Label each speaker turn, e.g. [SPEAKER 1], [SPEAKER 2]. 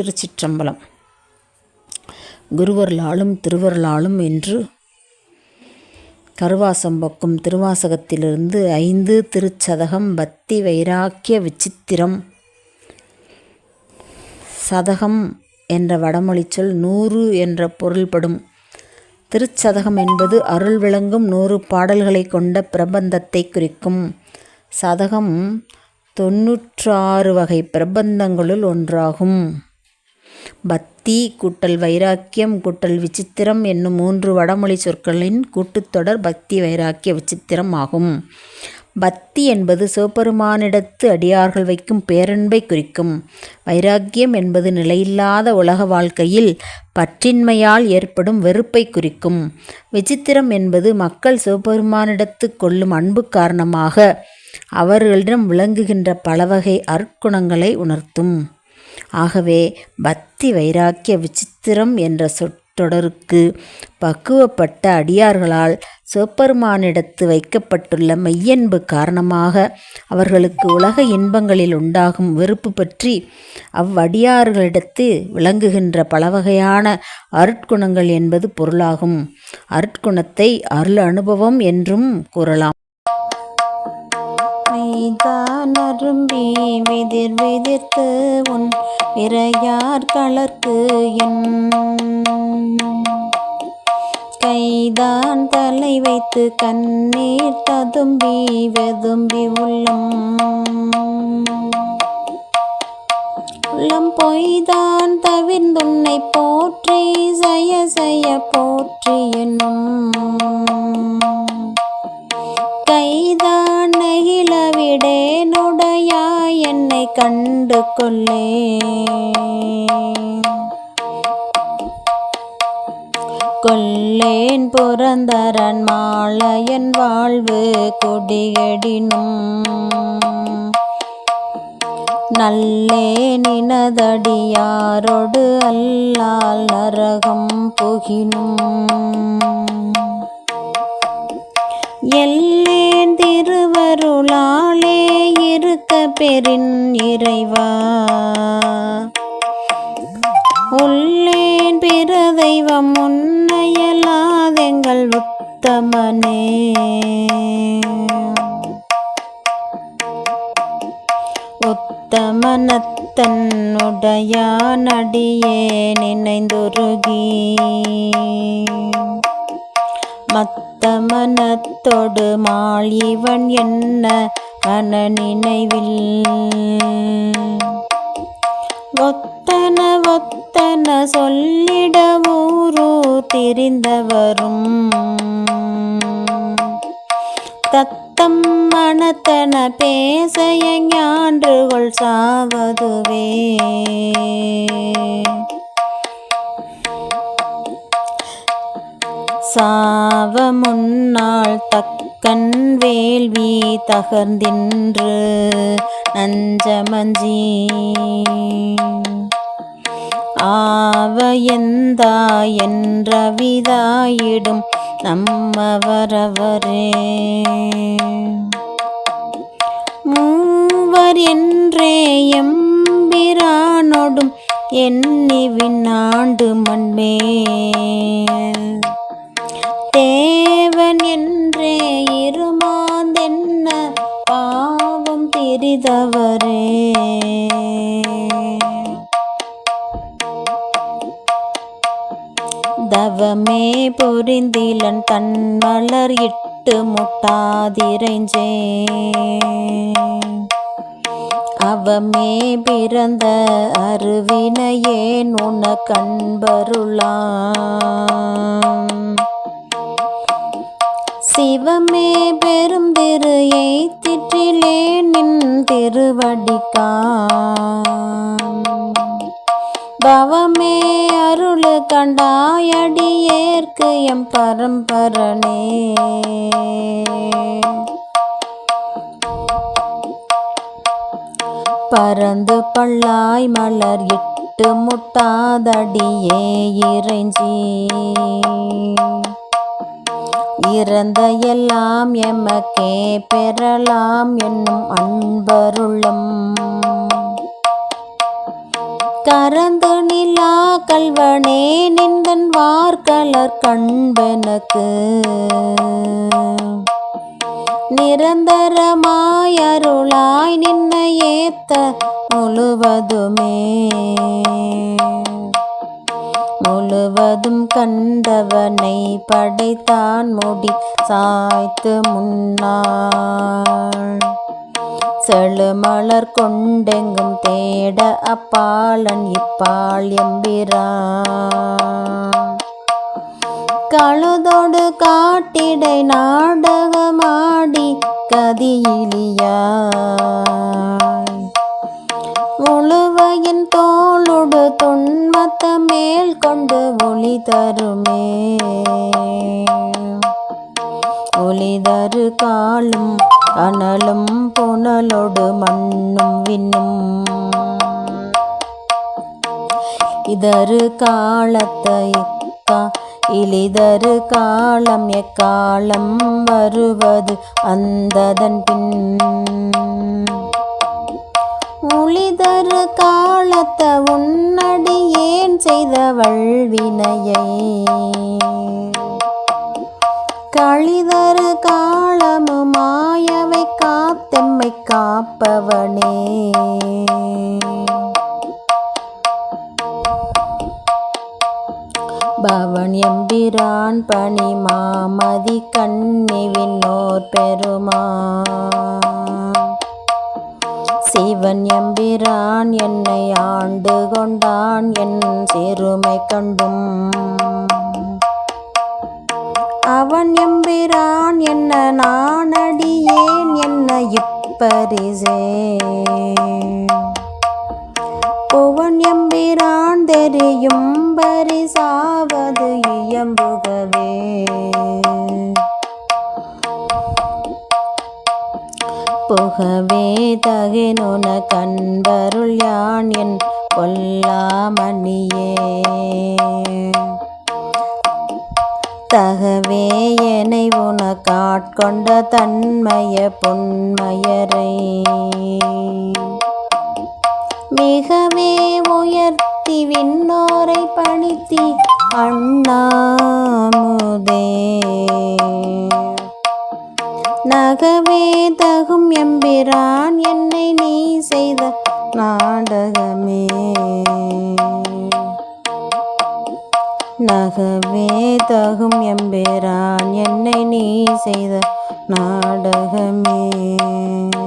[SPEAKER 1] திருச்சிற்றம்பலம். குருவர்களாலும் திருவருளாலும் என்று கருவாசம்பக்கும் திருவாசகத்திலிருந்து ஐந்து திருச்சதகம் பக்தி வைராக்கிய விசித்திரம். சதகம் என்ற வடமொழி சொல் நூறு என்ற பொருள்படும். திருச்சதகம் என்பது அருள் விளங்கும் நூறு பாடல்களை கொண்ட பிரபந்தத்தை குறிக்கும். சதகம் தொன்னூற்றாறு வகை பிரபந்தங்களுள் ஒன்றாகும். பக்தி கூட்டல் வைராக்கியம் கூட்டல் விசித்திரம் என்னும் மூன்று வடமொழி சொற்களின் கூட்டுத்தொடர் பக்தி வைராக்கிய விசித்திரம் ஆகும். பக்தி என்பது சிவபெருமானிடத்து அடியார்கள் வைக்கும் பேரன்பை குறிக்கும். வைராக்கியம் என்பது நிலையில்லாத உலக வாழ்க்கையில் பற்றின்மையால் ஏற்படும் வெறுப்பை குறிக்கும். விசித்திரம் என்பது மக்கள் சிவபெருமானிடத்து கொள்ளும் அன்பு காரணமாக அவர்களிடம் விளங்குகின்ற பலவகை அற்குணங்களை உணர்த்தும். ஆகவே பக்தி வைராக்கிய விசித்திரம் என்ற சொற்றொடருக்கு பக்குவப்பட்ட அடியார்களால் சிவபெருமானிடத்து வைக்கப்பட்டுள்ள மெய்யன்பு காரணமாக அவர்களுக்கு உலக இன்பங்களில் உண்டாகும் வெறுப்பு பற்றி அவ்வடியார்களிடத்து விளங்குகின்ற பலவகையான அருட்குணங்கள் என்பது பொருளாகும். அருட்குணத்தை அருள் அனுபவம் என்றும் கூறலாம்.
[SPEAKER 2] விரும்பி விதிர் விதிர்த்து உன் விரையார் கலர்க்கு என் கைதான் தலை வைத்து கண்ணீர் ததும்பி வெதும்பி உள்ளம். உள்ளம் பொய்தான் தவிர்ந்துன்னை போற்றி செய்ய செய்ய போற்றி என்னும் கண்டு கொள்ளே கொல்லேன் புரந்தரன் மாலையன் வாழ்வு கொடியடினும் நல்லே நினதடியாரொடு அல்லால் நரகம் புகினும். எல்லேன் திருவருளாலே இரு இருக்க பெறின் இறைவா. உள்ளேன் பிற தெய்வம் உன்னையல்லாதெங்கள் உத்தமனே. உத்தமனத்தன்னுடையானடியே நினைந்துருகி. மத்தமனத்தொடு மாள் இவன் என்ன மன நினைவில். ஒத்தன ஒத்தன சொல்லிட ஊரு தெரிந்தவரும். தத்தம் மனத்தன பேசைய ஞான்றுகள் சாவதுவே. சாவ முன்னாள் தக்க கண்வேள்வி தகர்ந்தின்று நஞ்சமஞ்சி. ஆவயந்தா என்றவிதாயிடும் நம்மவரவரே. மூவர் என்றே எம்பிரானொடும் எண்ணி விண்ணாண்டு மண்மே தேவன் என்றே பாவம் தவமே பொரிந்திலன் தன் மலர் இட்டு முட்டாதிரைஞ்சே. அவமே பிறந்த அருவினையே உன கண்பருளாம். சிவமே பெரும் திரு எய்த்திற்றிலே நின் திருவடிக்கான். பவமே அருள் கண்டாயடியேற்கு எம் பரம்பரனே. பறந்து பள்ளாய் மலர் இட்டு முட்டாதடியே இறைஞ்சி. இறந்த எல்லாம் எமக்கே பெறலாம் என்னும் அன்பருளும். கரந்து நிலா கல்வனே நின்றன் வார்கலர் கண்பெனக்கு. நிரந்தரமாய் அருளாய் நின்ன ஏத்த முழுவதுமே. முழுவதும் கண்டவனை படைத்தான் முடி சாய்த்து முன்னாள். செழுமலர் கொண்டெங்கும் தேட அப்பாலன் இப்பால் எம்பிரான். கழுதோடு காட்டிடை நாடகமாடி கதியிலியாய். முழுவையின் தோளுடு தொண்டு மேல் கொண்டு ஒளி தருமே. ஒளி தரு காலும் அனலும் புனலோடு மண்ணும் விண்ணும். இதரு காலத்தை இலிதரு காலம் எக்காலம் வருவது அந்ததன் பின். உளிதரு காலத்த உன்ன ஏன் செய்தவள் வினையை? கழிதரு காலமு மாயவை காத்தெம்மை காப்பவனே. பவன் எம்பிரான் பணி மாமதி கண்ணிவிண்ணோர் பெருமா சிவன் எம்பிரான் என்னை ஆண்டு கொண்டான் என் சிறுமை கண்டும். அவன் எம்பிரான் என்ன நானடியேன் என்ன இப்பரிசே. புவன் எம்பிரான் தெரியும் பரிசாவது இயம்புகவே. புகவே தகினுன கண்பருள் யான் என் கொல்லாமணியே தகவே என்னை உனக்காட்கொண்ட தன்மய பொன்மயரை. மிகவே உயர்த்தி விண்ணோரை பணித்தி அண்ணாமுதே. நகவே தகும் எம்பிரான் என்னை நீ செய்த நாடகமே. நகவே தகும் எம்பிரான் என்னை நீ செய்த நாடகமே.